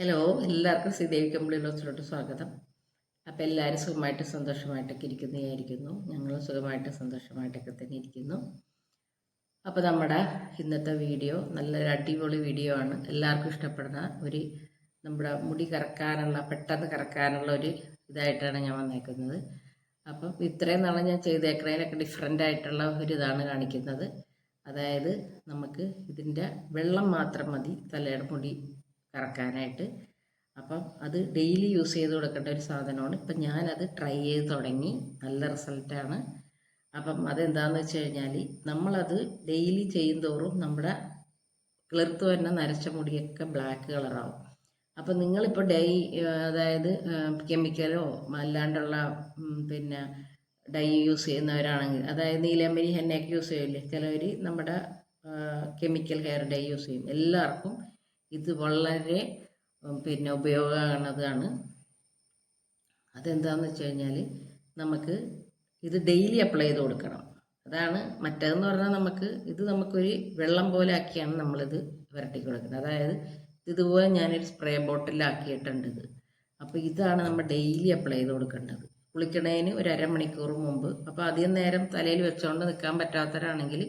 Hello എല്ലാവർക്കും ശ്രീദേവി കമ്പിളി ലോസിലോട്ട് സ്വാഗതം. അപ്പോൾ എല്ലാവരും സുഖമായിട്ട് സന്തോഷമായിട്ടൊക്കെ ഇരിക്കുന്നതായിരിക്കുന്നു. ഞങ്ങളും സുഖമായിട്ട് സന്തോഷമായിട്ടൊക്കെ തന്നെ ഇരിക്കുന്നു. അപ്പോൾ നമ്മുടെ ഇന്നത്തെ വീഡിയോ നല്ലൊരു അടിപൊളി വീഡിയോ ആണ്. എല്ലാവർക്കും ഇഷ്ടപ്പെടുന്ന ഒരു നമ്മുടെ മുടി കറക്കാനുള്ള പെട്ടെന്ന് കറക്കാനുള്ള ഒരു ഇതായിട്ടാണ് ഞാൻ വന്നേക്കുന്നത്. അപ്പം ഇത്രയും നാളെ ഞാൻ ചെയ്തേക്കുന്നതിനൊക്കെ ഡിഫറെന്റ് ആയിട്ടുള്ള ഒരു ഇതാണ് കാണിക്കുന്നത്. അതായത് നമുക്ക് ഇതിന്റെ വെള്ളം മാത്രം മതി തലയുടെ മുടി കറക്കാനായിട്ട്. അപ്പം അത് ഡെയിലി യൂസ് ചെയ്ത് കൊടുക്കേണ്ട ഒരു സാധനമാണ്. ഇപ്പം ഞാനത് ട്രൈ ചെയ്ത് തുടങ്ങി. നല്ല റിസൾട്ടാണ്. അപ്പം അതെന്താണെന്ന് വെച്ച് കഴിഞ്ഞാൽ നമ്മളത് ഡെയിലി ചെയ്യുന്തോറും നമ്മുടെ കിളിർത്ത് വരുന്ന നരച്ച മുടിയൊക്കെ ബ്ലാക്ക് കളറാവും. അപ്പം നിങ്ങളിപ്പോൾ ഡൈ അതായത് കെമിക്കലോ അല്ലാണ്ടുള്ള പിന്നെ ഡൈ യൂസ് ചെയ്യുന്നവരാണെങ്കിൽ അതായത് നീലമ്പരി ഹെന്നയൊക്കെ യൂസ് ചെയ്യില്ലേ? ചിലവർ നമ്മുടെ കെമിക്കൽ ഹെയർ ഡൈ യൂസ് ചെയ്യും. എല്ലാവർക്കും ഇത് വളരെ പിന്നെ ഉപയോഗമാകുന്നതാണ് അതെന്താണെന്ന് വെച്ച് കഴിഞ്ഞാൽ നമുക്ക് ഇത് ഡെയിലി അപ്ലൈ ചെയ്ത് കൊടുക്കണം. അതാണ് മറ്റേതെന്ന് പറഞ്ഞാൽ നമുക്ക് ഇത് നമുക്കൊരു വെള്ളം പോലെ ആക്കിയാണ് നമ്മളിത് വരട്ടി കൊടുക്കുന്നത്. അതായത് ഇതുപോലെ ഞാനൊരു സ്പ്രേ ബോട്ടിലാക്കിയിട്ടുണ്ട് ഇത്. അപ്പോൾ ഇതാണ് നമ്മൾ ഡെയിലി അപ്ലൈ ചെയ്ത് കൊടുക്കേണ്ടത്. കുളിക്കണതിന് ഒരു അരമണിക്കൂർ മുമ്പ്. അപ്പോൾ അധികം നേരം തലയിൽ വെച്ചുകൊണ്ട് നിൽക്കാൻ പറ്റാത്തവരാണെങ്കിൽ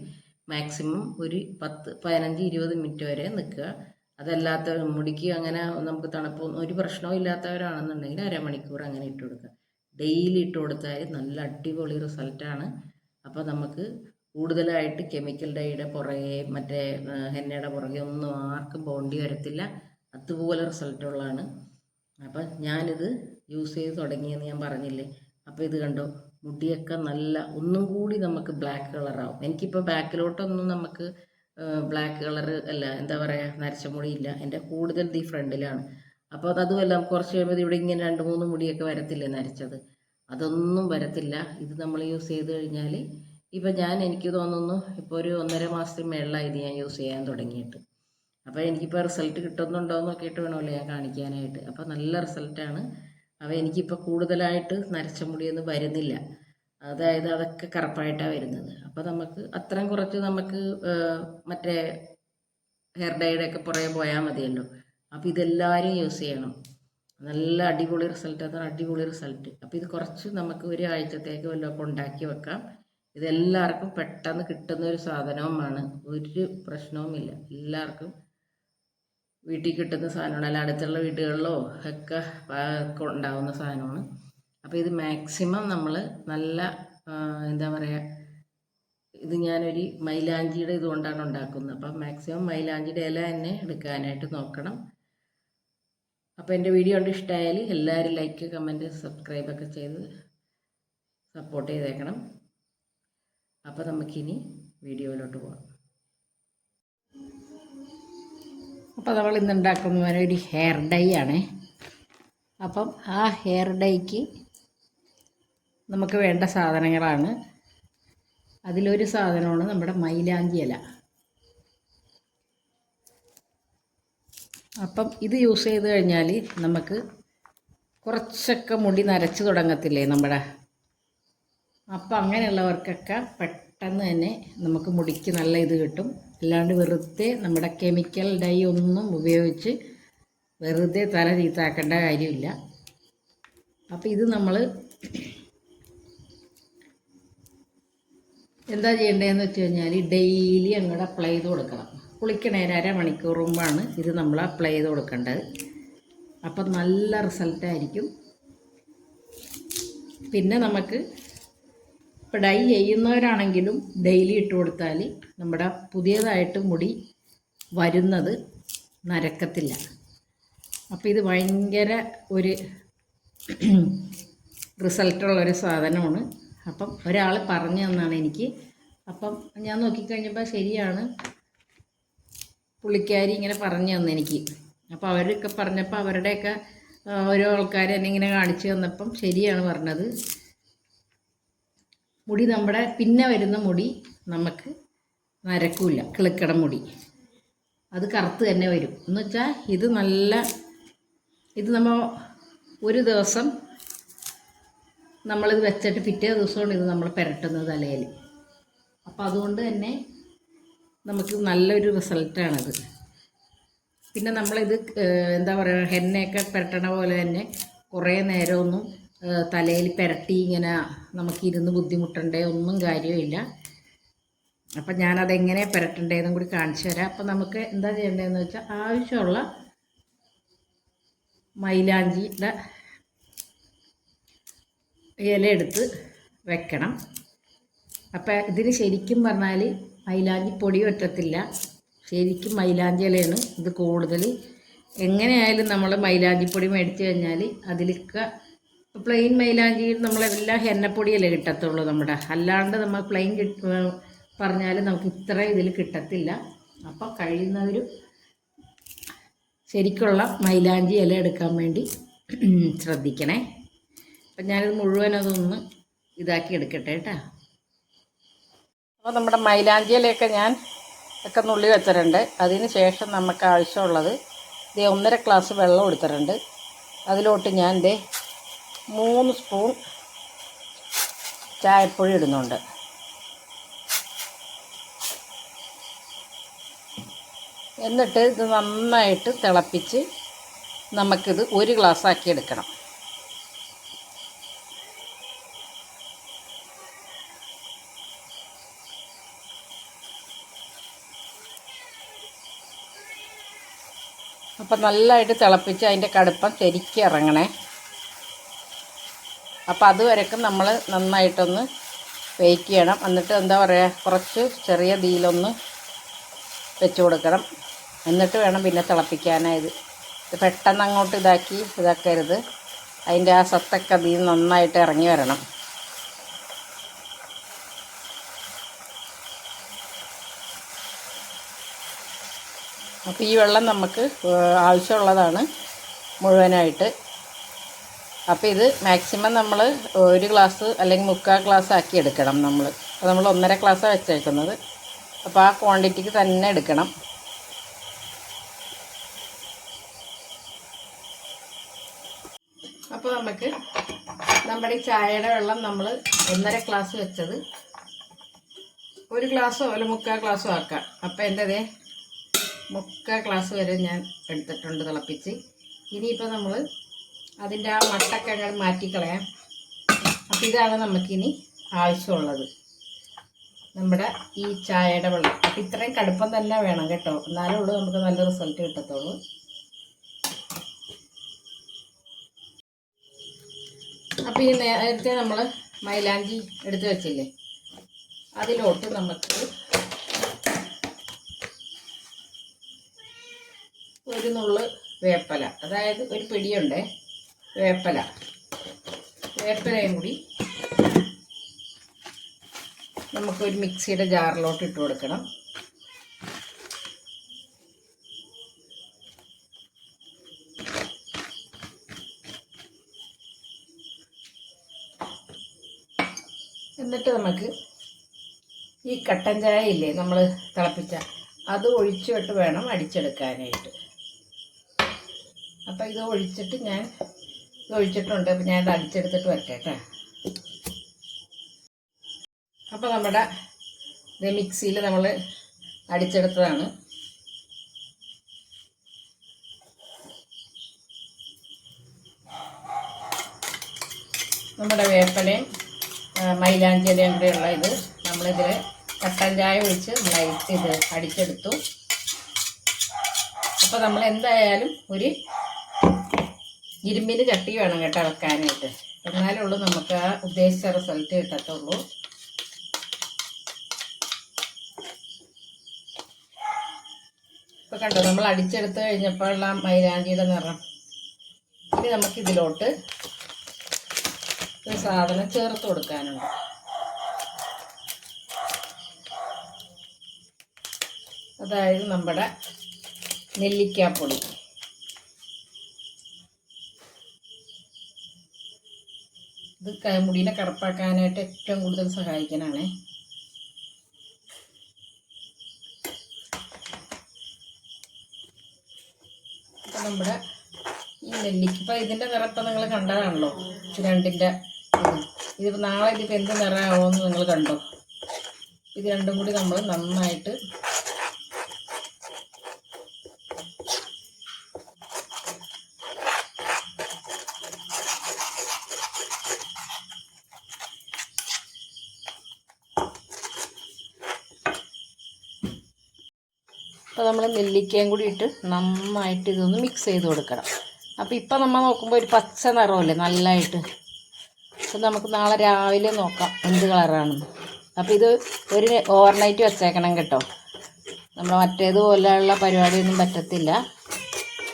മാക്സിമം ഒരു പത്ത് പതിനഞ്ച് ഇരുപത് മിനിറ്റ് വരെ നിൽക്കുക അതല്ലാത്ത മുടിക്ക് അങ്ങനെ നമുക്ക് തണുപ്പ് ഒരു പ്രശ്നവും ഇല്ലാത്തവരാണെന്നുണ്ടെങ്കിൽ അരമണിക്കൂർ അങ്ങനെ ഇട്ട് കൊടുക്കുക. ഡെയിലി ഇട്ട് കൊടുത്താൽ നല്ല അടിപൊളി റിസൾട്ടാണ് അപ്പോൾ നമുക്ക് കൂടുതലായിട്ട് കെമിക്കൽ ഡൈയുടെ പുറകെ മറ്റേ ഹെന്നയുടെ പുറകെ ഒന്നും ആർക്കും ബോണ്ടി വരത്തില്ല. അതുപോലെ റിസൾട്ടുള്ളതാണ് അപ്പം ഞാനിത് യൂസ് ചെയ്ത് തുടങ്ങിയെന്ന് ഞാൻ പറഞ്ഞില്ലേ? അപ്പോൾ ഇത് കണ്ടോ? മുടിയൊക്കെ നല്ല ഒന്നും കൂടി നമുക്ക് ബ്ലാക്ക് കളറാവും. എനിക്കിപ്പോൾ ബാക്കിലോട്ടൊന്നും നമുക്ക് ബ്ലാക്ക് കളർ അല്ല എന്താ പറയുക നരച്ച മുടിയില്ല. എന്റെ കൂടുതൽ ഈ ഫ്രണ്ടിലാണ്. അപ്പോൾ അത് അതുമല്ല കുറച്ച് കഴിയുമ്പോൾ ഇവിടെ ഇങ്ങനെ രണ്ട് മൂന്ന് മുടിയൊക്കെ വരത്തില്ലേ നരച്ചത്? അതൊന്നും വരത്തില്ല. ഇത് നമ്മൾ യൂസ് ചെയ്ത് കഴിഞ്ഞാൽ ഇപ്പം ഞാൻ എനിക്ക് തോന്നുന്നു ഇപ്പോൾ ഒരു ഒന്നര മാസത്തിന് മേളിലായി ഇത് ഞാൻ യൂസ് ചെയ്യാൻ തുടങ്ങിയിട്ട്. അപ്പോൾ എനിക്കിപ്പോൾ റിസൾട്ട് കിട്ടുന്നുണ്ടോ എന്ന് നോക്കിയിട്ട് വേണമല്ലോ ഞാൻ കാണിക്കാനായിട്ട്. അപ്പോൾ നല്ല റിസൾട്ടാണ് അപ്പോൾ എനിക്കിപ്പോൾ കൂടുതലായിട്ട് നരച്ച മുടിയൊന്നും വരുന്നില്ല. അതായത് അതൊക്കെ കറുപ്പായിട്ടാണ് വരുന്നത്. അപ്പോൾ നമുക്ക് അത്രയും കുറച്ച് നമുക്ക് മറ്റേ ഹെയർ ഡൈയുടെ ഒക്കെ പുറകെ പോയാൽ മതിയല്ലോ. അപ്പോൾ ഇതെല്ലാവരും യൂസ് ചെയ്യണം. നല്ല അടിപൊളി റിസൾട്ട് അതാണ് അടിപൊളി റിസൾട്ട് അപ്പോൾ ഇത് കുറച്ച് നമുക്ക് ഒരു ആഴ്ചത്തേക്ക് വല്ലതൊക്കെ ഉണ്ടാക്കി വെക്കാം. ഇതെല്ലാവർക്കും പെട്ടെന്ന് കിട്ടുന്ന ഒരു സാധനവുമാണ്. ഒരു പ്രശ്നവുമില്ല. എല്ലാവർക്കും വീട്ടിൽ കിട്ടുന്ന സാധനമാണ്. അല്ല അടുത്തുള്ള വീടുകളിലോ ഒക്കെ ഉണ്ടാവുന്ന സാധനമാണ്. അപ്പോൾ ഇത് മാക്സിമം നമ്മൾ നല്ല എന്താ പറയുക ഇത് ഞാനൊരു മൈലാഞ്ചിയുടെ ഇതുകൊണ്ടാണ് ഉണ്ടാക്കുന്നത്. അപ്പം മാക്സിമം മൈലാഞ്ചിയുടെ ഇല തന്നെ എടുക്കാനായിട്ട് നോക്കണം. അപ്പോൾ എന്റെ വീഡിയോ കൊണ്ട് ഇഷ്ടമായാൽ എല്ലാവരും ലൈക്ക് കമന്റ് സബ്സ്ക്രൈബൊക്കെ ചെയ്ത് സപ്പോർട്ട് ചെയ്തേക്കണം. അപ്പോൾ നമുക്കിനി വീഡിയോയിലോട്ട് പോകാം അപ്പോൾ നമ്മൾ ഇന്ന് ഉണ്ടാക്കുന്ന ഒരു ഹെയർ ഡൈ ആണേ. അപ്പം ആ ഹെയർ ഡൈക്ക് നമുക്ക് വേണ്ട സാധനങ്ങളാണ്. അതിലൊരു സാധനമാണ് നമ്മുടെ മൈലാഞ്ചി ഇല. അപ്പം ഇത് യൂസ് ചെയ്ത് കഴിഞ്ഞാൽ നമുക്ക് കുറച്ചൊക്കെ മുടി നരച്ച് തുടങ്ങത്തില്ലേ നമ്മുടെ? അപ്പം അങ്ങനെയുള്ളവർക്കൊക്കെ പെട്ടെന്ന് തന്നെ നമുക്ക് മുടിക്ക് നല്ല ഇത് കിട്ടും. അല്ലാണ്ട് വെറുതെ നമ്മുടെ കെമിക്കൽ ഡൈ ഒന്നും ഉപയോഗിച്ച് വെറുതെ തല ചീത്താക്കേണ്ട കാര്യമില്ല. അപ്പം ഇത് നമ്മൾ എന്താ ചെയ്യേണ്ടതെന്ന് വെച്ച് കഴിഞ്ഞാൽ ഡെയിലി അങ്ങോട്ട് അപ്ലൈ ചെയ്ത് കൊടുക്കണം. കുളിക്കണേരം അരമണിക്കൂർ മുമ്പാണ് ഇത് നമ്മൾ അപ്ലൈ ചെയ്ത് കൊടുക്കേണ്ടത്. അപ്പം നല്ല റിസൾട്ടായിരിക്കും പിന്നെ നമുക്ക് ഇപ്പോൾ ഡൈ ചെയ്യുന്നവരാണെങ്കിലും ഡെയിലി ഇട്ട് കൊടുത്താൽ നമ്മുടെ പുതിയതായിട്ട് മുടി വരുന്നത് നരക്കത്തില്ല. അപ്പോൾ ഇത് ഭയങ്കര ഒരു റിസൾട്ടുള്ളൊരു സാധനമാണ്. അപ്പം ഒരാൾ പറഞ്ഞു തന്നാണ് എനിക്ക് അപ്പം ഞാൻ നോക്കിക്കഴിഞ്ഞപ്പോൾ ശരിയാണ്. പുള്ളിക്കാരി ഇങ്ങനെ പറഞ്ഞു തന്നു എനിക്ക്. അപ്പോൾ അവരൊക്കെ പറഞ്ഞപ്പോൾ അവരുടെയൊക്കെ ഓരോ ആൾക്കാർ എന്നെ ഇങ്ങനെ കാണിച്ചു തന്നപ്പം ശരിയാണ് പറഞ്ഞത്. മുടി നമ്മുടെ പിന്നെ വരുന്ന മുടി നമുക്ക് നരക്കൂല. കിളുക്കട മുടി. അത് കറുത്ത് തന്നെ വരും. എന്ന് വെച്ചാൽ ഇത് നല്ല ഇത് നമ്മൾ ഒരു ദിവസം നമ്മളിത് വെച്ചിട്ട് പിറ്റേ ദിവസമാണ് ഇത് നമ്മൾ പുരട്ടുന്നത് തലയിൽ അപ്പോൾ അതുകൊണ്ട് തന്നെ നമുക്ക് നല്ലൊരു റിസൾട്ടാണത്. പിന്നെ നമ്മളിത് എന്താ പറയുക ഹെന്നയൊക്കെ പുരട്ടണ പോലെ തന്നെ കുറേ നേരമൊന്നും തലയിൽ പുരട്ടി ഇങ്ങനെ നമുക്കിരുന്ന് ബുദ്ധിമുട്ടണ്ടേ ഒന്നും കാര്യമില്ല അപ്പം ഞാനതെങ്ങനെ പുരട്ടണ്ടേന്നും കൂടി കാണിച്ചു തരാം. അപ്പം നമുക്ക് എന്താ ചെയ്യേണ്ടതെന്ന് വെച്ചാൽ ആവശ്യമുള്ള മൈലാഞ്ചിയുടെ ഇല എടുത്ത് വെക്കണം. അപ്പം ഇതിന് ശരിക്കും പറഞ്ഞാൽ മൈലാഞ്ചി പൊടി പറ്റത്തില്ല ശരിക്കും മൈലാഞ്ചി ഇലയാണ് ഇത് കൂടുതൽ എങ്ങനെയായാലും നമ്മൾ മൈലാഞ്ചി മൈലാഞ്ചിപ്പൊടി മേടിച്ച് കഴിഞ്ഞാൽ അതിലൊക്കെ പ്ലെയിൻ മൈലാഞ്ചി നമ്മളെല്ലാം ഹെന്നപ്പൊടിയല്ലേ കിട്ടത്തുള്ളൂ നമ്മുടെ. അല്ലാണ്ട് നമ്മൾ പ്ലെയിൻ കിട്ട പറഞ്ഞാൽ നമുക്ക് ഇത്ര ഇതിൽ കിട്ടത്തില്ല. അപ്പം കഴിയുന്നവരും ശരിക്കുള്ള മൈലാഞ്ചി ഇല എടുക്കാൻ വേണ്ടി ശ്രദ്ധിക്കണേ. അപ്പം ഞാനിത് മുഴുവനതൊന്ന് ഇതാക്കി എടുക്കട്ടെ കേട്ടോ. അപ്പോൾ നമ്മുടെ മൈലാഞ്ചിയിലേക്ക് ഞാൻ ഒക്കെ നുള്ളി വെച്ചിട്ടുണ്ട്. അതിന് ശേഷം നമുക്ക് ആവശ്യമുള്ളത് ഇതേ ഒന്നര ഗ്ലാസ് വെള്ളം എടുത്തിട്ടുണ്ട്. അതിലോട്ട് ഞാൻ ദേ മൂന്ന് സ്പൂൺ ചായപ്പൊടി ഇടുന്നുണ്ട്. എന്നിട്ട് ഇത് നന്നായിട്ട് തിളപ്പിച്ച് നമുക്കിത് ഒരു ഗ്ലാസ് ആക്കി എടുക്കണം. അപ്പം നല്ലതായിട്ട് തിളപ്പിച്ച് അതിന്റെ കടുപ്പം ശരിക്ക് ഇറങ്ങണേ. അപ്പം അതുവരെക്കും നമ്മൾ നന്നായിട്ടൊന്ന് വെയിറ്റ് ചെയ്യണം. എന്നിട്ട് എന്താ പറയുക കുറച്ച് ചെറിയ തീയിലൊന്ന് വെച്ച് കൊടുക്കണം. എന്നിട്ട് വേണം പിന്നെ തിളപ്പിക്കാനായത്. പെട്ടെന്ന് അങ്ങോട്ട് ഇതാക്കി ഇതാക്കരുത്. അതിന്റെ ആ സത്തൊക്കെ തീ നന്നായിട്ട് ഇറങ്ങി വരണം. അപ്പോൾ ഈ വെള്ളം നമുക്ക് ആവശ്യമുള്ളതാണ് മുഴുവനായിട്ട്. അപ്പോൾ ഇത് മാക്സിമം നമ്മൾ ഒരു ഗ്ലാസ് അല്ലെങ്കിൽ മുക്കാൽ ഗ്ലാസ് ആക്കി എടുക്കണം നമ്മൾ അപ്പോൾ നമ്മൾ ഒന്നര ഗ്ലാസ്സാണ് വെച്ചേക്കുന്നത്. അപ്പോൾ ആ ക്വാണ്ടിറ്റിക്ക് തന്നെ എടുക്കണം. അപ്പോൾ നമുക്ക് നമ്മുടെ ഈ ചായയുടെ വെള്ളം നമ്മൾ ഒന്നര ഗ്ലാസ് വെച്ചത് ഒരു ഗ്ലാസ്സോ അല്ല മുക്കാൽ ഗ്ലാസ്സോ ആക്കാം. അപ്പോൾ അതേ മുക്കാൽ ഗ്ലാസ് വരെ ഞാൻ എടുത്തിട്ടുണ്ട് തിളപ്പിച്ച്. ഇനിയിപ്പോൾ നമ്മൾ അതിന്റെ ആ മട്ടൊക്കെ മാറ്റി മാറ്റിക്കളയാം. അപ്പോൾ ഇതാണ് നമുക്കിനി ആവശ്യമുള്ളത്. നമ്മുടെ ഈ ചായയുടെ വെള്ളം. അപ്പം ഇത്രയും കടുപ്പം തന്നെ വേണം കേട്ടോ. എന്നാലേ ഉള്ളൂ നമുക്ക് നല്ല റിസൾട്ട് കിട്ടത്തുള്ളൂ. അപ്പോൾ ഈ നേരത്തെ നമ്മൾ മൈലാഞ്ചി എടുത്ത് വെച്ചില്ലേ? അതിലോട്ട് നമുക്ക് ഒരു നുള്ള് വേപ്പല. അതായത് ഒരു പിടിയുണ്ട് വേപ്പല. വേപ്പലയും കൂടി നമുക്കൊരു മിക്സിയുടെ ജാറിലോട്ട് ഇട്ട് കൊടുക്കണം. എന്നിട്ട് നമുക്ക് ഈ കട്ടൻ ചായ ഇല്ലേ നമ്മൾ തിളപ്പിച്ച അത് ഒഴിച്ചിട്ട് വേണം അടിച്ചെടുക്കാനായിട്ട്. അപ്പോൾ ഇത് ഒഴിച്ചിട്ട് ഞാൻ ഇത് ഒഴിച്ചിട്ടുണ്ട്. അപ്പോൾ ഞാൻ ഇത് അടിച്ചെടുത്തിട്ട് വരട്ടെ കേട്ടോ. അപ്പോൾ നമ്മുടെ ഇത് മിക്സിയിൽ നമ്മൾ അടിച്ചെടുത്തതാണ്. നമ്മുടെ വേപ്പലയും ആ, മൈലാഞ്ചിലയും കൂടെയുള്ള ഇത് നമ്മളിതിൽ കട്ടൻ ചായ ഒഴിച്ച് ലൈറ്റ് ഇത് അടിച്ചെടുത്തു. അപ്പോൾ നമ്മൾ എന്തായാലും ഒരു ഇരുമ്പിന് ചട്ടി വേണം കേട്ടോ വെക്കാനായിട്ട് എന്നാലേ ഉള്ളൂ നമുക്ക് ആ ഉദ്ദേശിച്ച റിസൾട്ട് കിട്ടത്തുള്ളൂ. ഇപ്പൊ കണ്ടോ നമ്മൾ അടിച്ചെടുത്ത് കഴിഞ്ഞപ്പോഴുള്ള മൈലാഞ്ചിയുടെ നിറം. ഇനി നമുക്ക് ഇതിലോട്ട് ഒരു സാധനം ചേർത്ത് കൊടുക്കാനുണ്ട്. അതായത് നമ്മുടെ നെല്ലിക്കാപ്പൊടി. ഇത് മുടീനെ കറുപ്പാക്കാനായിട്ട് ഏറ്റവും കൂടുതൽ സഹായിക്കാനാണേ ഇപ്പം നമ്മുടെ ഈ നെല്ലിക്ക ഇപ്പം ഇതിന്റെ നിറപ്പം നിങ്ങൾ കണ്ടതാണല്ലോ രണ്ടിന്റെ ഇത്. ഇതിപ്പോൾ നാളെ ഇതിപ്പോൾ എന്ത് നിറമാവുമെന്ന് നിങ്ങൾ കണ്ടോ? ഇത് രണ്ടും കൂടി നമ്മൾ നന്നായിട്ട് അപ്പോൾ നമ്മൾ നെല്ലിക്കയും കൂടി ഇട്ട് നന്നായിട്ട് ഇതൊന്ന് മിക്സ് ചെയ്ത് കൊടുക്കണം. അപ്പോൾ ഇപ്പം നമ്മൾ നോക്കുമ്പോൾ ഒരു പച്ച നിറമല്ലേ നല്ലതായിട്ട് അപ്പം നമുക്ക് നാളെ രാവിലെ നോക്കാം എന്ത് കളറാണെന്ന്. അപ്പോൾ ഇത് ഒരു ഓവർനൈറ്റ് വെച്ചേക്കണം കേട്ടോ. നമ്മൾ മറ്റേതുപോലെയുള്ള പരിപാടിയൊന്നും പറ്റത്തില്ല.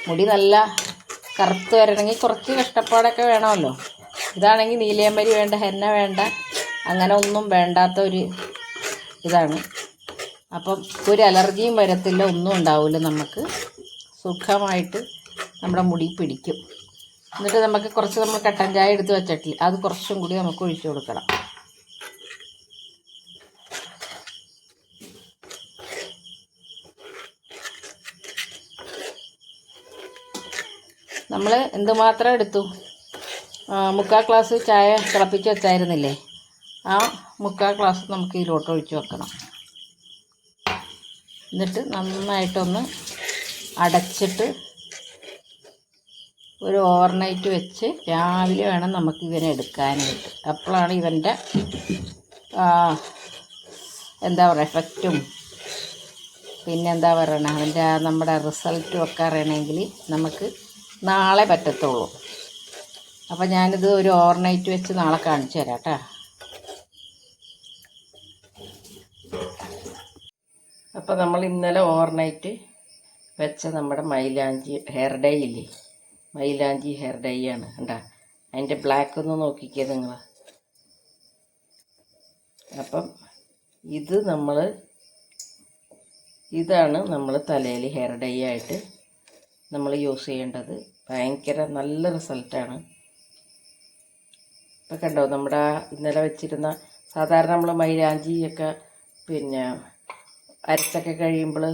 മുടി നല്ല കറുത്ത് വരണമെങ്കിൽ കുറച്ച് കഷ്ടപ്പാടൊക്കെ വേണമല്ലോ. ഇതാണെങ്കിൽ നീലയമ്പരി വേണ്ട ഹെന്ന വേണ്ട അങ്ങനെ ഒന്നും വേണ്ടാത്ത ഒരു ഇതാണ്. അപ്പം ഒരു അലർജിയും വരത്തില്ല ഒന്നും ഉണ്ടാവില്ല നമുക്ക്. സുഖമായിട്ട് നമ്മുടെ മുടി പിടിക്കും. എന്നിട്ട് നമുക്ക് കുറച്ച് നമ്മൾ കട്ടൻ ചായ എടുത്ത് വെച്ചിട്ടില്ല അത് കുറച്ചും കൂടി നമുക്ക് ഒഴിച്ചു കൊടുക്കണം. നമ്മൾ എന്തുമാത്രം എടുത്തു? മുക്കാൽ ഗ്ലാസ് ചായ തിളപ്പിച്ച് വെച്ചായിരുന്നില്ലേ? ആ മുക്കാൽ ഗ്ലാസ് നമുക്ക് ഇതിലോട്ട് ഒഴിച്ച് വെക്കണം. എന്നിട്ട് നന്നായിട്ടൊന്ന് അടച്ചിട്ട് ഒരു ഓവർനൈറ്റ് വെച്ച് രാവിലെ വേണം നമുക്ക് ഇവനെ എടുക്കാനായിട്ട്. അപ്പോഴാണ് ഇവന്റെ എന്താ പറയുക എഫക്റ്റും പിന്നെ എന്താ പറയണ അവന്റെ നമ്മുടെ റിസൾട്ടും ഒക്കെ അറിയണമെങ്കിൽ നമുക്ക് നാളെ പറ്റത്തുള്ളൂ. അപ്പോൾ ഞാനിത് ഒരു ഓവർനൈറ്റ് വെച്ച് നാളെ കാണിച്ചു തരാം കേട്ടോ. അപ്പോൾ നമ്മൾ ഇന്നലെ ഓവർനൈറ്റ് വെച്ച നമ്മുടെ മൈലാഞ്ചി ഹെയർ ഡൈ ഇല്ലേ? മൈലാഞ്ചി ഹെയർ ഡൈ ആണ്. കണ്ടാ? അതിന്റെ ബ്ലാക്ക് ഒന്ന് നോക്കിക്കേ നിങ്ങൾ അപ്പം ഇത് നമ്മൾ ഇതാണ് നമ്മൾ തലയിൽ ഹെയർ ഡൈ ആയിട്ട് നമ്മൾ യൂസ് ചെയ്യേണ്ടത്. ഭയങ്കര നല്ല റിസൾട്ടാണ് ഇപ്പം കണ്ടോ? നമ്മുടെ ഇന്നലെ വെച്ചിരുന്ന സാധാരണ നമ്മൾ മൈലാഞ്ചിയൊക്കെ പിന്നെ അരച്ചൊക്കെ കഴിയുമ്പോൾ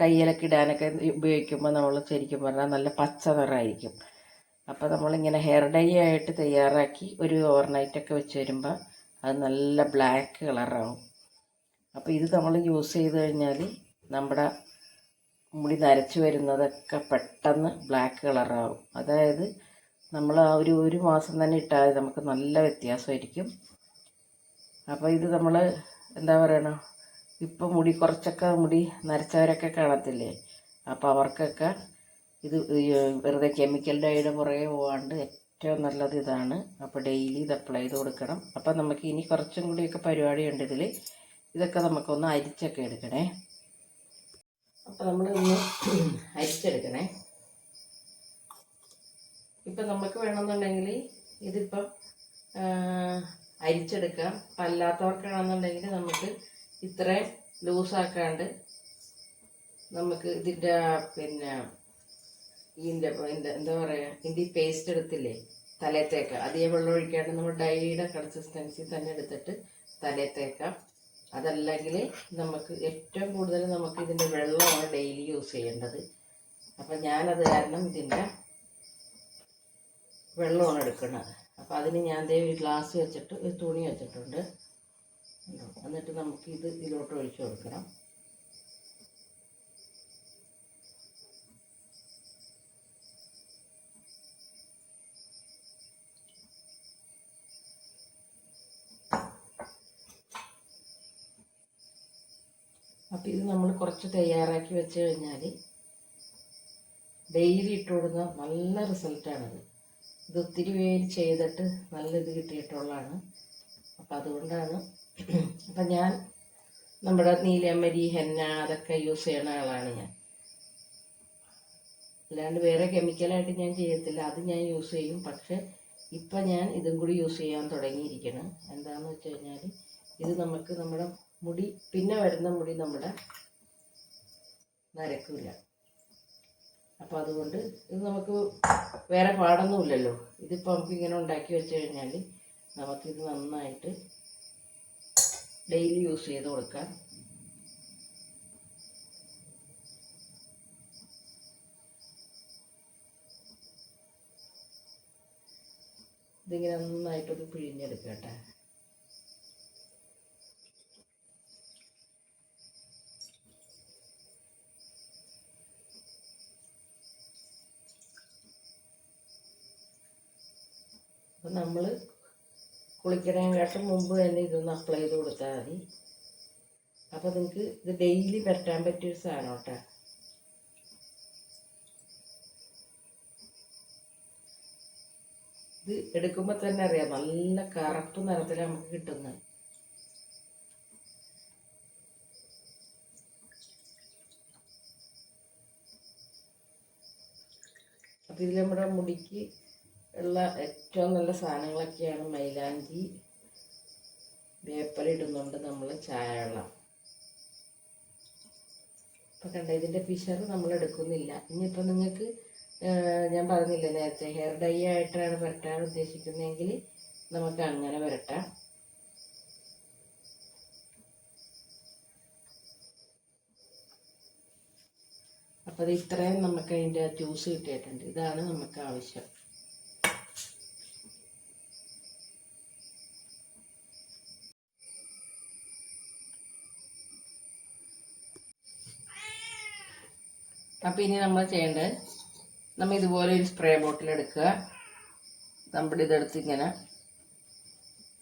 കയ്യിലൊക്കെ ഇടാനൊക്കെ ഉപയോഗിക്കുമ്പോൾ നമ്മൾ ശരിക്കും പറഞ്ഞാൽ നല്ല പച്ച നിറമായിരിക്കും അപ്പോൾ നമ്മളിങ്ങനെ ഹെയർ ഡൈ ആയിട്ട് തയ്യാറാക്കി ഒരു ഓവർനൈറ്റൊക്കെ വെച്ച് വരുമ്പോൾ അത് നല്ല ബ്ലാക്ക് കളറാവും. അപ്പോൾ ഇത് നമ്മൾ യൂസ് ചെയ്ത് കഴിഞ്ഞാൽ നമ്മുടെ മുടി നരച്ച് വരുന്നതൊക്കെ പെട്ടെന്ന് ബ്ലാക്ക് കളറാവും. അതായത് നമ്മൾ ആ ഒരു ഒരു മാസം തന്നെ ഇട്ടാൽ നമുക്ക് നല്ല വ്യത്യാസമായിരിക്കും. അപ്പോൾ ഇത് നമ്മൾ എന്താ പറയണ ഇപ്പം മുടി കുറച്ചൊക്കെ മുടി നരച്ചവരൊക്കെ കാണത്തില്ലേ? അപ്പോൾ അവർക്കൊക്കെ ഇത് വെറുതെ കെമിക്കൽ ഡൈയുടെ പുറകെ പോകാണ്ട് ഏറ്റവും നല്ലത് ഇതാണ്. അപ്പോൾ ഡെയിലി ഇത് അപ്ലൈ ചെയ്ത് കൊടുക്കണം. അപ്പോൾ നമുക്ക് ഇനി കുറച്ചും കൂടിയൊക്കെ പരിപാടി ഉണ്ട് ഇതിൽ ഇതൊക്കെ നമുക്കൊന്ന് അരിച്ചൊക്കെ എടുക്കണേ. അപ്പോൾ നമ്മൾ ഇന്ന് അരിച്ചെടുക്കണേ. ഇപ്പം നമുക്ക് വേണമെന്നുണ്ടെങ്കിൽ ഇതിപ്പം അരിച്ചെടുക്കാം. അപ്പം അല്ലാത്തവർക്കാണെന്നുണ്ടെങ്കിൽ നമുക്ക് ഇത്രയും ലൂസാക്കാണ്ട് നമുക്ക് ഇതിന്റെ പിന്നെ ഇതിന്റെ എന്താ എന്താ പറയുക ഇതിന്റെ പേസ്റ്റ് എടുത്തില്ലേ തലത്തേക്ക്. അധികം വെള്ളം ഒഴിക്കാണ്ട് നമ്മൾ ഡൈയുടെ കൺസിസ്റ്റൻസി തന്നെ എടുത്തിട്ട് തലത്തേക്കാം. അതല്ലെങ്കിൽ നമുക്ക് ഏറ്റവും കൂടുതൽ നമുക്ക് ഇതിന്റെ വെള്ളമാണ് ഡെയിലി യൂസ് ചെയ്യേണ്ടത്. അപ്പം ഞാനത് കാരണം ഇതിന്റെ വെള്ളമാണ് എടുക്കുന്നത്. അപ്പം അതിന് ഞാൻ ദേ ഒരു ഗ്ലാസ് വെച്ചിട്ട് ഒരു തുണി വെച്ചിട്ടുണ്ട്? എന്നിട്ട് നമുക്ക് ഇത് ഇതിലോട്ട് ഒഴിച്ചു കൊടുക്കണം. അപ്പം ഇത് നമ്മൾ കുറച്ച് തയ്യാറാക്കി വെച്ച് കഴിഞ്ഞാൽ ഡെയിലി ഇട്ട് കൊടുക്കുന്ന നല്ല റിസൾട്ടാണത് ഇത് ഒത്തിരി പേര് ചെയ്തിട്ട് നല്ല ഇത് കിട്ടിയിട്ടുള്ളതാണ്. അപ്പം അതുകൊണ്ടാണ് അപ്പം ഞാൻ നമ്മുടെ നീലമരി ഹെന്ന അതൊക്കെ യൂസ് ചെയ്യുന്ന ആളാണ് ഞാൻ. അല്ലാണ്ട് വേറെ കെമിക്കലായിട്ട് ഞാൻ ചെയ്യത്തില്ല. അത് ഞാൻ യൂസ് ചെയ്യും. പക്ഷെ ഇപ്പം ഞാൻ ഇതും കൂടി യൂസ് ചെയ്യാൻ തുടങ്ങിയിരിക്കണം. എന്താണെന്ന് വെച്ച് കഴിഞ്ഞാൽ ഇത് നമുക്ക് നമ്മുടെ മുടി പിന്നെ വരുന്ന മുടി നമ്മുടെ നരക്കില്ല അപ്പം അതുകൊണ്ട് ഇത് നമുക്ക് വേറെ പാടൊന്നുമില്ലല്ലോ. ഇതിപ്പോൾ നമുക്ക് ഇങ്ങനെ ഉണ്ടാക്കി വെച്ച് കഴിഞ്ഞാൽ നമുക്കിത് നന്നായിട്ട് ഡെയിലി യൂസ് ചെയ്ത് കൊടുക്കുക ഇതിങ്ങനെ നന്നായിട്ടൊന്ന് പിഴിഞ്ഞെടുക്കട്ടെ പൊളിക്കണേക്കാട്ടും മുമ്പ് തന്നെ ഇതൊന്ന് അപ്ലൈ ചെയ്ത് കൊടുത്താൽ മതി. അപ്പോൾ നിങ്ങൾക്ക് ഇത് ഡെയിലി പരട്ടാൻ പറ്റിയൊരു സാധനം കേട്ടോ ഇത് എടുക്കുമ്പോൾ തന്നെ അറിയാം നല്ല കറുപ്പ് നിറത്തിൽ നമുക്ക് കിട്ടുന്നത്. അപ്പോൾ ഇതിൽ നമ്മുടെ മുടിക്ക് ഉള്ള ഏറ്റവും നല്ല സാധനങ്ങളൊക്കെയാണ് മൈലാഞ്ചി. വേപ്പലിടുന്നുണ്ട് നമ്മൾ ചായ വെള്ളം ഇപ്പം കണ്ട ഇതിന്റെ പിശർ നമ്മൾ എടുക്കുന്നില്ല. ഇനിയിപ്പോൾ നിങ്ങൾക്ക് ഞാൻ പറഞ്ഞില്ല നേരത്തെ ഹെയർ ഡൈ ആയിട്ടാണ് വരട്ടാൻ ഉദ്ദേശിക്കുന്നതെങ്കിൽ നമുക്ക് അങ്ങനെ വരട്ടാം അപ്പോൾ ഇത്രയും നമുക്ക് അതിന്റെ ജ്യൂസ് കിട്ടിയിട്ടുണ്ട്. ഇതാണ് നമുക്ക് ആവശ്യം. അപ്പോൾ ഇനി നമ്മൾ ചെയ്യേണ്ടത് നമ്മൾ ഇതുപോലെ ഒരു സ്പ്രേ ബോട്ടിൽ എടുക്കുക. നമ്മുടെ ഇതെടുത്ത് ഇങ്ങനെ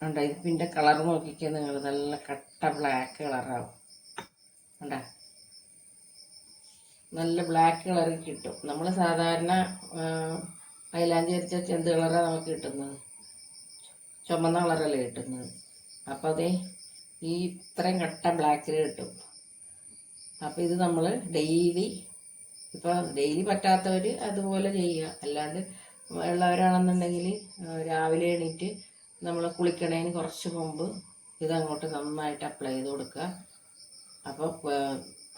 ഉണ്ടോ? ഇതിന്റെ കളർ നോക്കിക്കാൻ നിങ്ങൾ. നല്ല കട്ട ബ്ലാക്ക് കളറാവും ഉണ്ടോ? നല്ല ബ്ലാക്ക് കളർ കിട്ടും. നമ്മൾ സാധാരണ മൈലാഞ്ചി അരിച്ച ചെന്ത് കളറാണ് നമുക്ക് കിട്ടുന്നത്. ചുമന്ന കളറല്ലേ കിട്ടുന്നത്. അപ്പോൾ അതേ ഈ ഇത്രയും കട്ട ബ്ലാക്കിൽ കിട്ടും. അപ്പോൾ ഇത് നമ്മൾ ഡെയിലി ഇപ്പോൾ ഡെയിലി പറ്റാത്തവർ അതുപോലെ ചെയ്യുക. അല്ലാണ്ട് ഉള്ളവരാണെന്നുണ്ടെങ്കിൽ രാവിലെ എണീറ്റ് നമ്മൾ കുളിക്കണേന് കുറച്ച് മുമ്പ് ഇതങ്ങോട്ട് നന്നായിട്ട് അപ്ലൈ ചെയ്ത് കൊടുക്കുക. അപ്പോൾ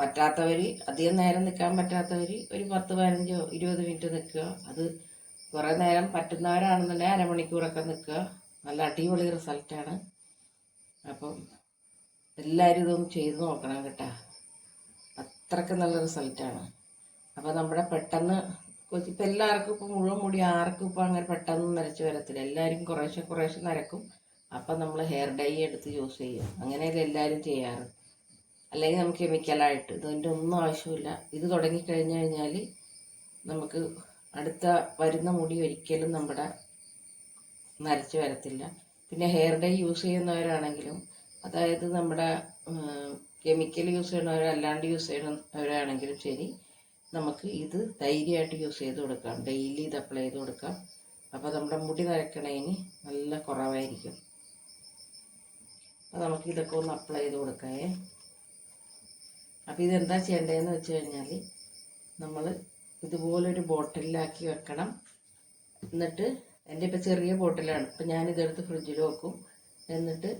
പറ്റാത്തവർ അധികം നേരം നിൽക്കാൻ പറ്റാത്തവർ ഒരു പത്ത് പതിനഞ്ചോ ഇരുപത് മിനിറ്റ് നിൽക്കുക അത് കുറേ നേരം പറ്റുന്നവരാണെന്നുണ്ടെങ്കിൽ അരമണിക്കൂറൊക്കെ നിൽക്കുക നല്ല അടിപൊളി റിസൾട്ടാണ് അപ്പം എല്ലാവരും ഇതൊന്ന് ചെയ്ത് നോക്കണം കേട്ടോ. അത്രയ്ക്ക് നല്ല റിസൾട്ടാണ് അപ്പോൾ നമ്മുടെ പെട്ടെന്ന് ഇപ്പം എല്ലാവർക്കും ഇപ്പം മുഴുവൻ മുടി ആർക്കും ഇപ്പം അങ്ങനെ പെട്ടെന്ന് നരച്ച് വരത്തില്ല. എല്ലാവരും കുറേശ്ശെ കുറേശ്ശെ നരക്കും. അപ്പം നമ്മൾ ഹെയർ ഡൈ എടുത്ത് യൂസ് ചെയ്യും. അങ്ങനെയല്ലേ എല്ലാവരും ചെയ്യാറ്? അല്ലെങ്കിൽ നമുക്ക് കെമിക്കലായിട്ട് ഇതിന്റെ ഒന്നും ആവശ്യമില്ല. ഇത് തുടങ്ങിക്കഴിഞ്ഞ് കഴിഞ്ഞാൽ നമുക്ക് അടുത്ത വരുന്ന മുടി ഒരിക്കലും നമ്മുടെ നരച്ച് വരത്തില്ല. പിന്നെ ഹെയർ ഡൈ യൂസ് ചെയ്യുന്നവരാണെങ്കിലും അതായത് നമ്മുടെ കെമിക്കൽ യൂസ് ചെയ്യുന്നവരോ അല്ലാണ്ട് യൂസ് ചെയ്യുന്നവരാണെങ്കിലും ശരി നമുക്ക് ഇത് ധൈര്യമായിട്ട് യൂസ് ചെയ്ത് കൊടുക്കാം. ഡെയിലി ഇത് അപ്ലൈ ചെയ്ത് കൊടുക്കാം. അപ്പോൾ നമ്മുടെ മുടി നരക്കണതിന് നല്ല കുറവായിരിക്കും. അപ്പോൾ നമുക്ക് ഇതൊക്കെ ഒന്ന് അപ്ലൈ ചെയ്ത് കൊടുക്കാമേ അപ്പോൾ ഇതെന്താ ചെയ്യേണ്ടതെന്ന് വെച്ച് കഴിഞ്ഞാൽ നമ്മൾ ഇതുപോലൊരു ബോട്ടിലാക്കി വെക്കണം. എന്നിട്ട് എന്റെ ഇപ്പോൾ ചെറിയ ബോട്ടിലാണ്. ഇപ്പം ഞാനിതെടുത്ത് ഫ്രിഡ്ജിൽ വെക്കും. എന്നിട്ട്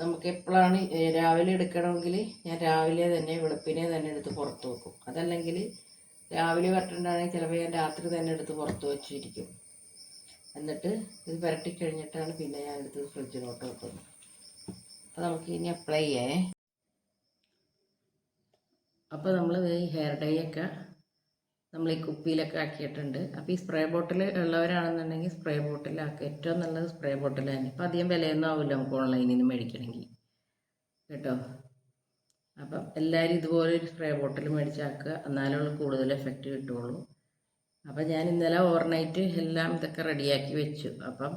നമുക്ക് എപ്പോഴാണ് രാവിലെ എടുക്കണമെങ്കിൽ ഞാൻ രാവിലെ തന്നെ വെളുപ്പിനെ തന്നെ എടുത്ത് പുറത്ത് വെക്കും. അതല്ലെങ്കിൽ രാവിലെ വരട്ടുണ്ടാണെങ്കിൽ ചിലപ്പോൾ ഞാൻ രാത്രി തന്നെ എടുത്ത് പുറത്ത് വെച്ചിരിക്കും. എന്നിട്ട് ഇത് പുരട്ടി കഴിഞ്ഞിട്ടാണ് പിന്നെ ഞാൻ എടുത്ത് ഫ്രിഡ്ജിലോട്ട് വെക്കുന്നത്. അപ്പോൾ നമുക്ക് ഇനി അപ്ലൈ ചെയ്യേ. അപ്പോൾ നമ്മൾ ഈ ഹെയർ ഡൈ ഒക്കെ നമ്മൾ ഈ കുപ്പിയിലൊക്കെ ആക്കിയിട്ടുണ്ട്. അപ്പോൾ ഈ സ്പ്രേ ബോട്ടിൽ ഉള്ളവരാണെന്നുണ്ടെങ്കിൽ സ്പ്രേ ബോട്ടിലാക്കുക ഏറ്റവും നല്ലത് സ്പ്രേ തന്നെ. അപ്പോൾ അധികം വിലയൊന്നും ആവില്ല നമുക്ക് ഓൺലൈനിൽ നിന്ന് മേടിക്കണമെങ്കിൽ. കേട്ടോ? അപ്പം എല്ലാവരും ഇതുപോലെ ഒരു സ്പ്രേ ബോട്ടിൽ മേടിച്ചാക്കുക. എന്നാലുള്ള കൂടുതൽ എഫക്റ്റ് കിട്ടുള്ളൂ അപ്പം ഞാൻ ഇന്നലെ ഓവർനൈറ്റ് എല്ലാം ഇതൊക്കെ റെഡിയാക്കി വെച്ചു. അപ്പം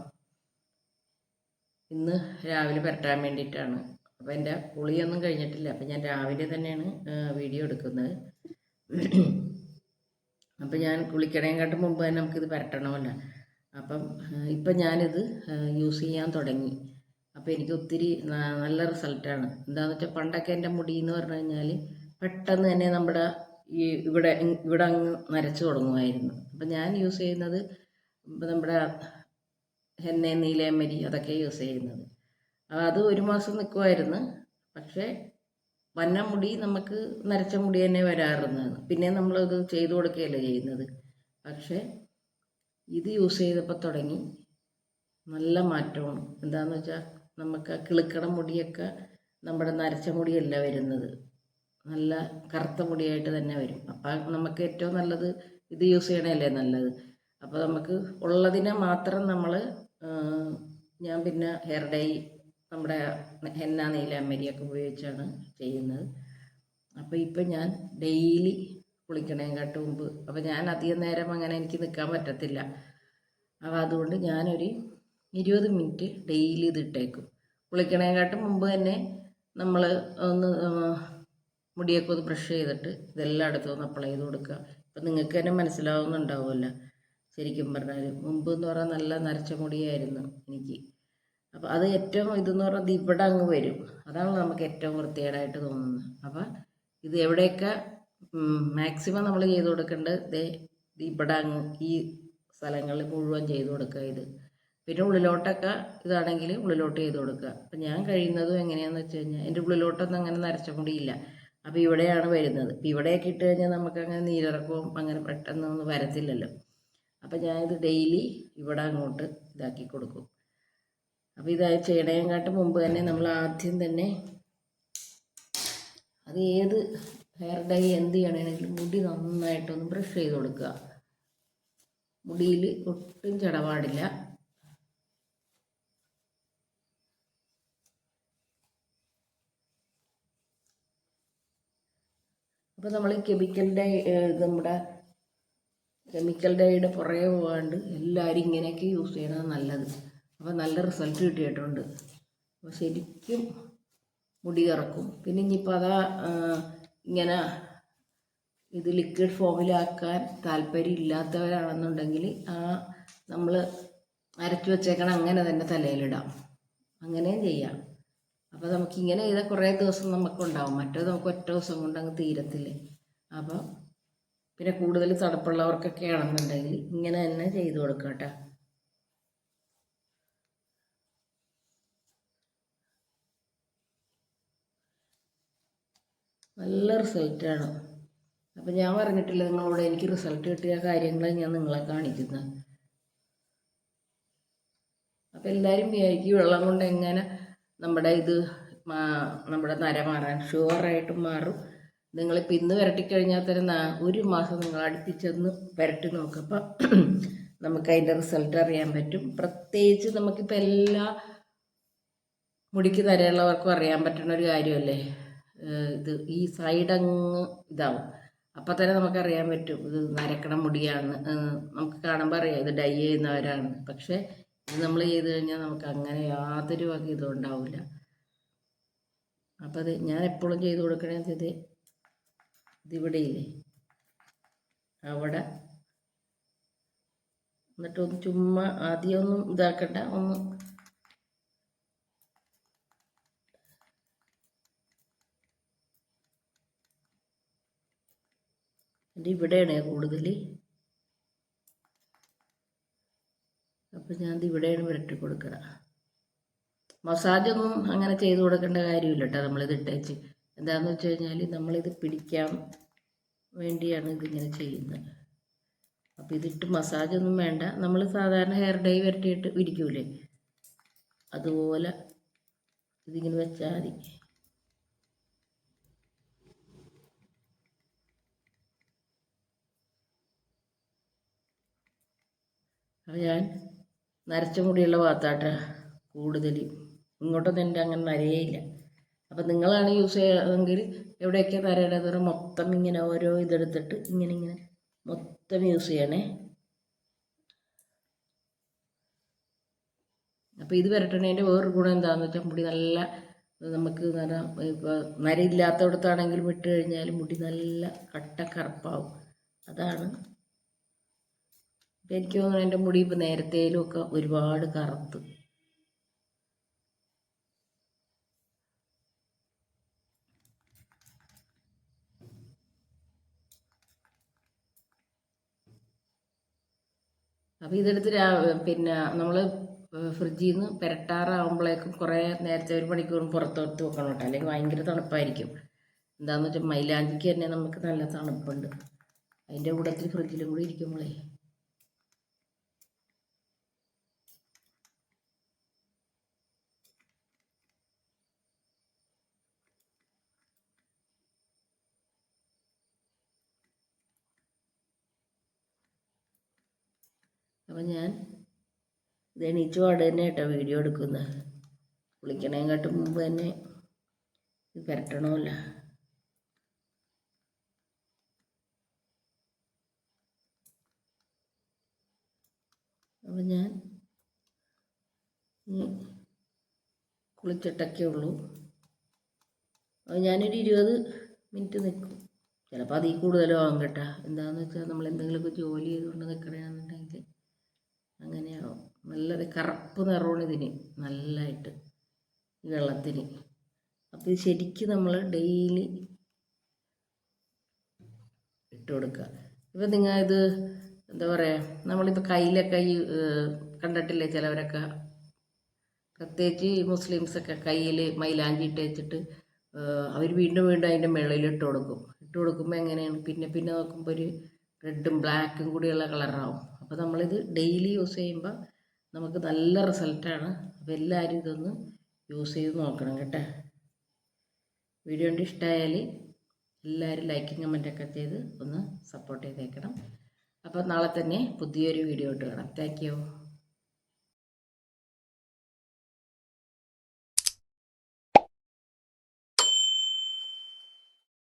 ഇന്ന് രാവിലെ പരട്ടാൻ വേണ്ടിയിട്ടാണ്. അപ്പം എന്റെ പുളിയൊന്നും കഴിഞ്ഞിട്ടില്ല. അപ്പം ഞാൻ രാവിലെ തന്നെയാണ് വീഡിയോ എടുക്കുന്നത്. അപ്പം ഞാൻ കുളിക്കണേക്കാട്ടും മുമ്പ് തന്നെ നമുക്കിത് പരട്ടണമല്ലോ. അപ്പം ഇപ്പം ഞാനിത് യൂസ് ചെയ്യാൻ തുടങ്ങി. അപ്പോൾ എനിക്ക് ഒത്തിരി നല്ല റിസൾട്ടാണ് എന്താണെന്ന് വെച്ചാൽ പണ്ടൊക്കെ എന്റെ മുടി എന്ന് പറഞ്ഞു കഴിഞ്ഞാൽ പെട്ടെന്ന് തന്നെ നമ്മുടെ ഈ ഇവിടെ ഇവിടെ അങ്ങ് നരച്ചു തുടങ്ങുമായിരുന്നു. അപ്പം ഞാൻ യൂസ് ചെയ്യുന്നത് നമ്മുടെ ഹെന്ന നീലേമരി അതൊക്കെ യൂസ് ചെയ്യുന്നത്. അത് ഒരു മാസം നിൽക്കുമായിരുന്നു പക്ഷേ വന്ന മുടി നമുക്ക് നരച്ച മുടി തന്നെ വരാറുന്നതാണ് പിന്നെ നമ്മളത് ചെയ്തു കൊടുക്കുകയല്ലേ ചെയ്യുന്നത്. പക്ഷേ ഇത് യൂസ് ചെയ്തപ്പോൾ തുടങ്ങി. നല്ല മാറ്റമാണ്. എന്താണെന്ന് വെച്ചാൽ നമുക്ക് ആ കിളുക്കണ മുടിയൊക്കെ നമ്മുടെ നരച്ച മുടിയല്ല വരുന്നത്. നല്ല കറുത്ത മുടിയായിട്ട് തന്നെ വരും. അപ്പം നമുക്ക് ഏറ്റവും നല്ലത് ഇത് യൂസ് ചെയ്യണല്ലേ നല്ലത്. അപ്പോൾ നമുക്ക് ഉള്ളതിനെ മാത്രം നമ്മൾ ഞാൻ പിന്നെ ഹെയർ ഡൈ നമ്മുടെ ഹെന്ന നീലാമരിയൊക്കെ ഉപയോഗിച്ചാണ് ചെയ്യുന്നത്. അപ്പോൾ ഇപ്പം ഞാൻ ഡെയിലി കുളിക്കണേക്കാട്ട് മുമ്പ്. അപ്പോൾ ഞാൻ അധികം നേരം അങ്ങനെ എനിക്ക് നിൽക്കാൻ പറ്റത്തില്ല. അപ്പോൾ അതുകൊണ്ട് ഞാനൊരു ഇരുപത് മിനിറ്റ് ഡെയിലി ഇത് ഇട്ടേക്കും. കാട്ട് മുമ്പ് തന്നെ നമ്മൾ ഒന്ന് മുടിയൊക്കെ ഒന്ന് ബ്രഷ് ചെയ്തിട്ട് ഇതെല്ലാം അടുത്ത് ഒന്ന് അപ്ലൈ ചെയ്ത് കൊടുക്കുക. അപ്പം നിങ്ങൾക്ക് തന്നെ മനസ്സിലാവുന്നുണ്ടാവുമല്ലോ. ശരിക്കും പറഞ്ഞാൽ മുമ്പ് എന്ന് പറഞ്ഞാൽ നല്ല നരച്ച മുടിയായിരുന്നു എനിക്ക്. അപ്പോൾ അത് ഏറ്റവും ഇതെന്ന് പറഞ്ഞാൽ ഇവിടെ അങ്ങ് വരും. അതാണ് നമുക്ക് ഏറ്റവും വൃത്തികേടായിട്ട് തോന്നുന്നത്. അപ്പം ഇത് എവിടെയൊക്കെ മാക്സിമം നമ്മൾ ചെയ്ത് കൊടുക്കേണ്ടത് ദേ ഇവിടെ അങ്ങ് ഈ സ്ഥലങ്ങളിൽ മുഴുവൻ ചെയ്ത് കൊടുക്കുക ഇത്. പിന്നെ ഉള്ളിലോട്ടൊക്കെ ഇതാണെങ്കിൽ ഉള്ളിലോട്ട് ചെയ്ത് കൊടുക്കുക. അപ്പം ഞാൻ കഴിയുന്നതും എങ്ങനെയാണെന്ന് വെച്ച് കഴിഞ്ഞാൽ എന്റെ ഉള്ളിലോട്ടൊന്നും അങ്ങനെ നരച്ച മുടിയില്ല അപ്പോൾ ഇവിടെയാണ് വരുന്നത്. അപ്പോൾ ഇവിടെയൊക്കെ ഇട്ട് കഴിഞ്ഞാൽ നമുക്ക് അങ്ങനെ നീരിറക്കവും അങ്ങനെ പെട്ടെന്നൊന്നും വരത്തില്ലല്ലോ. അപ്പം ഞാനിത് ഡെയിലി ഇവിടെ അങ്ങോട്ട് ഇതാക്കി കൊടുക്കും. അപ്പോൾ ഇത് ചെയ്യണേക്കാട്ട് മുമ്പ് തന്നെ നമ്മൾ ആദ്യം തന്നെ അത് ഏത് ഹെയർ ഡൈ എന്ത് ചെയ്യണമെങ്കിലും മുടി നന്നായിട്ടൊന്ന് ബ്രഷ് ചെയ്ത് കൊടുക്കുക. മുടിയിൽ ഒട്ടും ചടപാടില്ല. അപ്പോൾ നമ്മൾ കെമിക്കൽ ഡൈ നമ്മുടെ കെമിക്കൽ ഡൈയുടെ പുറകെ പോകാണ്ട് എല്ലാവരും ഇങ്ങനെയൊക്കെ യൂസ് ചെയ്യണത് നല്ലത്. അപ്പോൾ നല്ല റിസൾട്ട് കിട്ടിയിട്ടുണ്ട്. അപ്പോൾ ശരിക്കും മുടി കറക്കും. പിന്നെ ഇനിയിപ്പോൾ അതാ ഇങ്ങനെ ഇത് ലിക്വിഡ് ഫോമിലാക്കാൻ താല്പര്യം ഇല്ലാത്തവരാണെന്നുണ്ടെങ്കിൽ ആ നമ്മൾ അരച്ചു വെച്ചേക്കണം അങ്ങനെ തന്നെ തലയിലിടാം. അങ്ങനെയും ചെയ്യാം. അപ്പോൾ നമുക്ക് ഇങ്ങനെ ചെയ്താൽ കുറേ ദിവസം നമുക്കുണ്ടാവും. മറ്റേത് നമുക്ക് ഒറ്റ ദിവസം കൊണ്ട് അങ്ങ് തീരത്തില്ലേ? അപ്പോൾ പിന്നെ കൂടുതൽ തണുപ്പുള്ളവർക്കൊക്കെ ആണെന്നുണ്ടെങ്കിൽ ഇങ്ങനെ തന്നെ ചെയ്തു കൊടുക്കാം കേട്ടോ നല്ല റിസൾട്ടാണ് അപ്പം ഞാൻ പറഞ്ഞിട്ടില്ല നിങ്ങളോട് എനിക്ക് റിസൾട്ട് കിട്ടിയ കാര്യങ്ങൾ ഞാൻ നിങ്ങളെ കാണിക്കുന്നത് അപ്പം എല്ലാവരും വിചാരിക്കും വെള്ളം കൊണ്ട് എങ്ങനെ നമ്മുടെ ഇത് നമ്മുടെ നര മാറാൻ ഷുവറായിട്ടും മാറും. നിങ്ങളിപ്പോൾ ഇന്ന് വരട്ടിക്കഴിഞ്ഞാൽ തന്നെ ഒരു മാസം നിങ്ങൾ അടുപ്പിച്ചൊന്ന് വരട്ടി നോക്കുക അപ്പം നമുക്ക് അതിന്റെ റിസൾട്ട് അറിയാൻ പറ്റും. പ്രത്യേകിച്ച് നമുക്കിപ്പോൾ എല്ലാ മുടിക്ക് നരയുള്ളവർക്കും അറിയാൻ പറ്റുന്ന ഒരു കാര്യമല്ലേ? ഇത് ഈ സൈഡങ്ങ് ഇതാവും. അപ്പം തന്നെ നമുക്കറിയാൻ പറ്റും ഇത് നരക്കണ മുടിയാണ്. നമുക്ക് കാണുമ്പോൾ അറിയാം ഇത് ഡൈ ചെയ്യുന്നവരാണ്. പക്ഷേ ഇത് നമ്മൾ ചെയ്ത് കഴിഞ്ഞാൽ നമുക്ക് അങ്ങനെ യാതൊരു വക ഇതും ഉണ്ടാവില്ല അപ്പം അത് ഞാൻ എപ്പോഴും ചെയ്ത് കൊടുക്കണത് ഇത് ഇതിവിടെയില്ലേ അവിടെ. എന്നിട്ടൊന്ന് ചുമ്മാ ആദ്യമൊന്നും ഇതാക്കണ്ട ഒന്ന് എന്റെ ഇവിടെയാണ് കൂടുതൽ അപ്പം ഞാൻ ഇവിടെയാണ് പുരട്ടി കൊടുക്കുക മസാജൊന്നും അങ്ങനെ ചെയ്ത് കൊടുക്കേണ്ട കാര്യമില്ല കേട്ടോ നമ്മളിത് ഇട്ടേച്ച് എന്താണെന്ന് വെച്ച് കഴിഞ്ഞാൽ നമ്മളിത് പിടിക്കാൻ വേണ്ടിയാണ് ഇതിങ്ങനെ ചെയ്യുന്നത്. അപ്പോൾ ഇതിട്ട് മസാജൊന്നും വേണ്ട. നമ്മൾ സാധാരണ ഹെയർ ഡൈ വരട്ടിയിട്ട് ഇരിക്കൂലേ അതുപോലെ ഇതിങ്ങനെ വെച്ചാൽ മതി. അപ്പോൾ ഞാൻ നരച്ച മുടിയുള്ള ഭാഗത്താട്ട കൂടുതൽ ഇങ്ങോട്ടൊന്നും എന്റെ അങ്ങനെ നരയേയില്ല. അപ്പം നിങ്ങളാണ് യൂസ് ചെയ്യുന്നതെങ്കിൽ എവിടെയൊക്കെ നരയുന്നത് മൊത്തം ഇങ്ങനെ ഓരോ ഇതെടുത്തിട്ട് ഇങ്ങനെ ഇങ്ങനെ മൊത്തം യൂസ് ചെയ്യണേ. അപ്പോൾ ഇത് വരട്ടണേന്റെ വേറൊരു ഗുണം എന്താണെന്ന് വെച്ചാൽ മുടി നല്ല നമുക്ക് നര ഇപ്പോൾ നരയില്ലാത്തടത്താണെങ്കിലും ഇട്ട് കഴിഞ്ഞാൽ മുടി നല്ല കട്ട കറുപ്പാവും. അതാണ് എനിക്ക് തോന്നുന്നു എന്റെ മുടി ഇപ്പോൾ നേരത്തേലും ഒക്കെ ഒരുപാട് കറുത്ത്. അപ്പോൾ ഇതെടുത്ത് പിന്നെ നമ്മൾ ഫ്രിഡ്ജിൽ നിന്ന് പെരട്ടാറാകുമ്പോഴേക്കും കുറേ നേരത്തെ ഒരു മണിക്കൂറും പുറത്തോട്ട് വെക്കണം കേട്ടോ. അല്ലെങ്കിൽ ഭയങ്കര തണുപ്പായിരിക്കും. എന്താണെന്ന് വെച്ചാൽ മൈലാഞ്ചിക്ക് തന്നെ നമുക്ക് നല്ല തണുപ്പുണ്ട്. അതിന്റെ കൂടത്തിൽ ഫ്രിഡ്ജിലും കൂടി ഇരിക്കുമ്പോഴേ അപ്പം ഞാൻ ഇത് എണീച്ച് പാട് തന്നെ കേട്ടോ വീഡിയോ എടുക്കുന്നത് കുളിക്കണേക്കാട്ടും മുമ്പ് തന്നെ ഇത് പുരട്ടണമല്ല. അപ്പം ഞാൻ കുളിച്ചിട്ടൊക്കെ ഉള്ളൂ. അപ്പം ഞാനൊരു ഇരുപത് മിനിറ്റ് നിൽക്കും ചിലപ്പോൾ അതിൽ കൂടുതലും ആകും കേട്ടോ. എന്താണെന്ന് വെച്ചാൽ നമ്മൾ എന്തെങ്കിലുമൊക്കെ ജോലി ചെയ്തുകൊണ്ട് നിൽക്കണമെന്നുണ്ടെങ്കിൽ അങ്ങനെയാവും. നല്ലൊരു കറുപ്പ് നിറമാണ് ഇതിന് നല്ലതായിട്ട് ഈ വെള്ളത്തിന്. അപ്പോൾ ഇത് ശരിക്കും നമ്മൾ ഡെയിലി ഇട്ട് കൊടുക്കുക. ഇപ്പം നിങ്ങൾ ഇത് എന്താ പറയുക നമ്മളിപ്പോൾ കയ്യിലൊക്കെ ഈ കണ്ടിട്ടില്ലേ ചിലവരൊക്കെ? പ്രത്യേകിച്ച് ഈ മുസ്ലിംസൊക്കെ കയ്യിൽ മൈലാഞ്ചി ഇട്ട് വെച്ചിട്ട് അവർ വീണ്ടും വീണ്ടും അതിന്റെ മുകളിൽ ഇട്ട് കൊടുക്കും. ഇട്ട് കൊടുക്കുമ്പോൾ എങ്ങനെയാണ്? പിന്നെ പിന്നെ നോക്കുമ്പോൾ ഒരു റെഡും ബ്ലാക്കും കൂടിയുള്ള കളറാവും. അപ്പോൾ നമ്മളിത് ഡെയിലി യൂസ് ചെയ്യുമ്പോൾ നമുക്ക് നല്ല റിസൾട്ടാണ്. അപ്പോൾ എല്ലാവരും ഇതൊന്ന് യൂസ് ചെയ്ത് നോക്കണം കേട്ടോ. വീഡിയോ കണ്ട് ഇഷ്ടമായാൽ എല്ലാവരും ലൈക്കും കമന്റൊക്കെ ചെയ്ത് ഒന്ന് സപ്പോർട്ട് ചെയ്തേക്കണം. അപ്പോൾ നാളെ തന്നെ പുതിയൊരു വീഡിയോ ഇട്ട് കാണാം താങ്ക് യു.